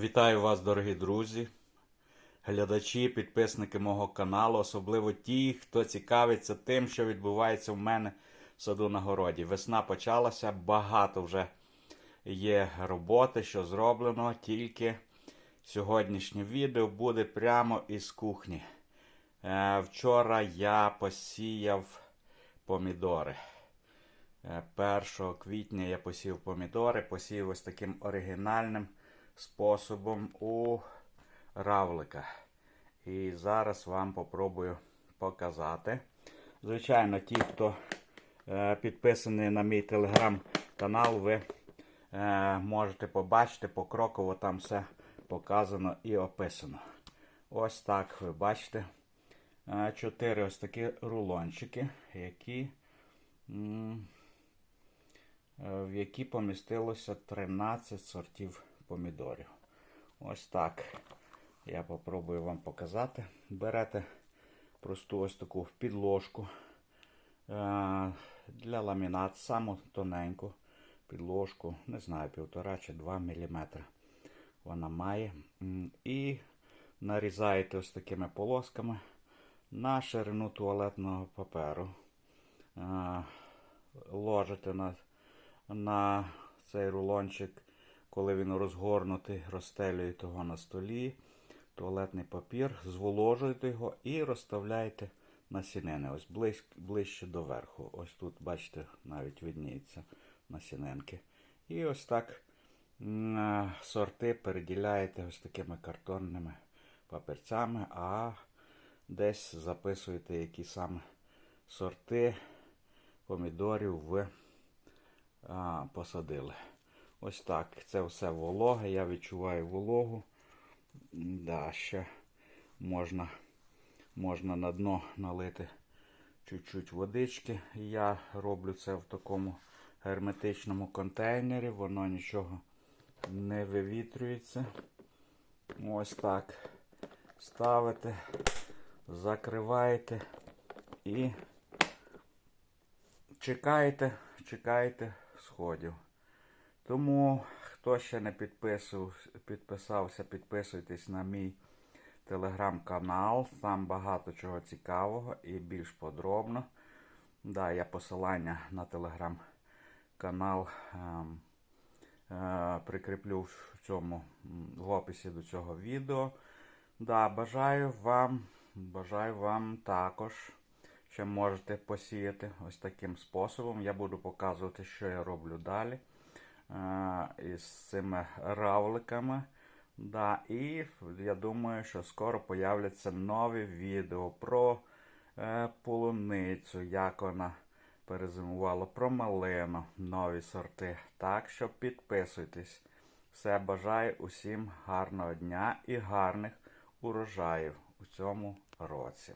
Вітаю вас, дорогі друзі, глядачі, підписники мого каналу, особливо ті, хто цікавиться тим, що відбувається в мене в саду на городі. Весна почалася, багато вже є роботи, що зроблено, тільки сьогоднішнє відео буде прямо із кухні. Е, Вчора я посіяв помідори. Е, 1 квітня я посів помідори, посів ось таким оригінальним способом у равлика. І зараз вам попробую показати. Звичайно, ті, хто е, підписаний на мій телеграм-канал, ви е, можете побачити покроково там все показано і описано. Ось так ви бачите. Е, Чотири ось такі рулончики, які. в які помістилося 13 сортів помідорів. Ось так. Я попробую вам показати. Берете просту ось таку підложку е, для ламінат, саму тоненьку підложку, не знаю, півтора чи 2 мм вона має. І нарізаєте ось такими полосками на ширину туалетного паперу. Е, Ложите на на цей рулончик, коли він розгорнутий, розстелюєте його на столі, туалетний папір, зволожуєте його і розставляєте на сінини, ось ближ, ближче до верху. Ось тут, бачите, навіть видніється насінинки. І ось так е, сорти переділяєте ось такими картонними папірцями, а десь записуєте, які саме сорти помідорів ви а, посадили. Ось так. Це все вологе. Я відчуваю вологу. Да, ще можна, можна на дно налити чуть-чуть водички. Я роблю це в такому герметичному контейнері. Воно нічого не вивітрюється. Ось так. Ставите, закриваєте і чекаєте, чекаєте сходів. Тому, хто ще не підписав, підписався, підписуйтесь на мій телеграм-канал. Там багато чого цікавого і більш подробно. Да, я посилання на телеграм-канал ем, е, прикріплю в цьому в описі до цього відео. Да, бажаю вам, бажаю вам також ще можете посіяти ось таким способом. Я буду показувати, що я роблю далі е, із цими равликами. Да, і я думаю, що скоро появляться нові відео про е, полуницю, як вона перезимувала, про малину, нові сорти. Так що підписуйтесь. Все бажаю усім гарного дня і гарних урожаїв у цьому році.